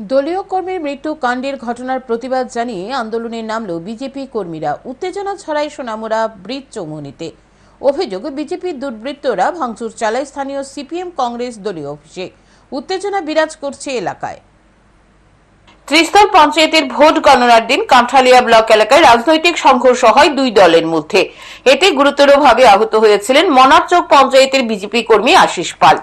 দলীয় কর্মীর মৃত্যু কাণ্ডের ঘটনার প্রতিবাদ জানিয়ে আন্দোলনে নামল বিজেপি কর্মীরা। উত্তেজনা ছড়ায় সোনামুড়া ব্রিজ চৌমুনিতে অভিযোগ বিজেপির দুর্বৃত্তরা ভাঙচুর চালায় স্থানীয় সিপিএম কংগ্রেস দলীয় অফিসে। উত্তেজনা বিরাজ করছে এলাকায়। ত্রিস্তর পঞ্চায়েতের ভোট গণনার দিন কাঁঠালিয়া ব্লক এলাকায় রাজনৈতিক সংঘর্ষ হয় দুই দলের মধ্যে। এতে গুরুতরভাবে আহত হয়েছিলেন মনারচক পঞ্চায়েতের বিজেপি কর্মী আশিস পাল।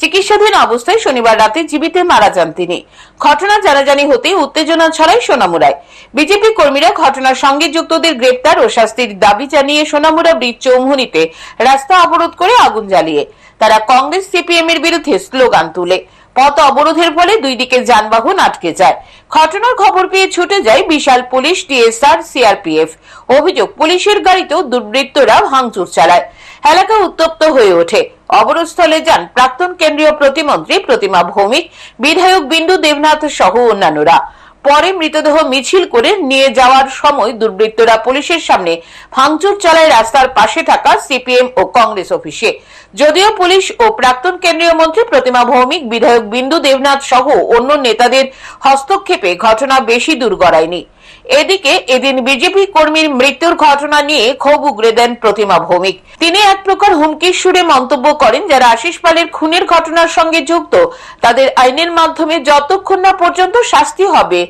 চিকিৎসাধীন অবস্থায় শনিবার রাতে জীবিতে মারা যান তিনি। ঘটনা জানাজানি হতে উত্তেজনা ছড়ায় সোনামুড়ায়। বিজেপি কর্মীরা ঘটনার সঙ্গে যুক্তদের গ্রেপ্তার ও শাস্তির দাবি জানিয়ে সোনামুড়া ব্রিজ চৌমুহনীতে রাস্তা অবরোধ করে আগুন জ্বালিয়ে, তারা কংগ্রেস, সিপিএম এর বিরুদ্ধে স্লোগান তুলে। পথ অবরোধের ফলে দুই দিকে যানবাহন আটকে যায়। ঘটনার খবর পেয়ে ছুটে যায় বিশাল পুলিশ, টিএসআর, সিআরপিএফ। অভিযোগ, পুলিশের গাড়িতেও দুর্বৃত্তরা ভাঙচুর চালায়। এলাকা উত্তপ্ত হয়ে ওঠে। অবরোধস্থলে যান প্রাক্তন কেন্দ্রীয় প্রতিমন্ত্রী প্রতিমা ভৌমিক, বিধায়ক বিন্দু দেবনাথ সহ অন্যান্যরা। পরে মৃতদেহ মিছিল করে নিয়ে যাওয়ার সময় দুর্বৃত্তরা পুলিশের সামনে ভাঙচুর চালায় রাস্তার পাশে থাকা সিপিএম ও কংগ্রেস অফিসে। যদিও পুলিশ ও প্রাক্তন কেন্দ্রীয় মন্ত্রী প্রতিমা ভৌমিক, বিধায়ক বিন্দু দেবনাথ সহ অন্য নেতাদের হস্তক্ষেপে ঘটনা বেশি দূর গড়ায়নি। এদিকে এদিন বিজেপি কর্মীর মৃত্যুর ঘটনা নিয়ে ক্ষোভ উগরে দেন প্রতিমা ভৌমিক। তিনি এক প্রকার হুমকির সুরে মন্তব্য করেন যারা আশিস পালের খুনের ঘটনার সঙ্গে যুক্ত তাদের আইনের মাধ্যমে যতক্ষণ না পর্যন্ত শাস্তি হবে,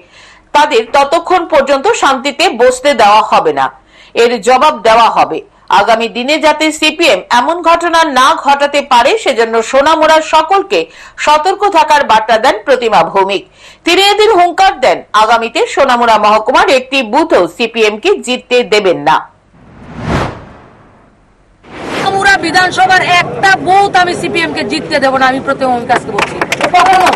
তাদের ততক্ষণ পর্যন্ত শান্তিতে বসতে দেওয়া হবে না। এর জবাব দেওয়া হবে। আগামী দিনে যাতে সিপিএম এমন ঘটনা না ঘটাতে পারে, সেজন্য সোনামুড়ার সকলকে সতর্ক থাকার বার্তা দেন প্রতিমা ভৌমিক। তিনি এদিন হুঙ্কার দেন আগামীতে সোনামুড়া মহকুমার একটি বুথও সিপিএম কে জিততে দেবেন না। বিধানসভার একটা বুথ আমি সিপিএম কে জিততে দেবো না, আমি প্রথম কাজকে বলছি। কখনো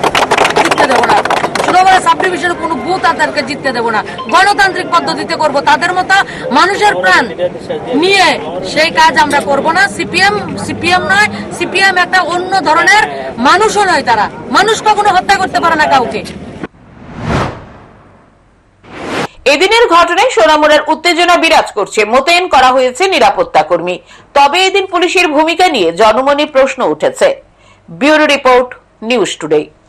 জিততে দেবো না। ছোটবেলা সাব ডিভিশনে কোনো বুথ তাদেরকে জিততে দেবো না। গণতান্ত্রিক পদ্ধতিতে করব। তাদের মতো মানুষের প্রাণ নিয়ে সেই কাজ আমরা করব না। সিপিএম সিপিএম নয়, সিপিএম একটা অন্য ধরনের মানুষও নয় তারা। মানুষ কখনো হত্যা করতে পারে না কাউকে। এদিনের ঘটনায় সোনামুড়ার উত্তেজনা বিরাজ করছে। মোতায়েন করা হয়েছে নিরাপত্তা কর্মী। তবে এদিন পুলিশের ভূমিকা নিয়ে জনমনে প্রশ্ন উঠেছে। Bureau report, news today.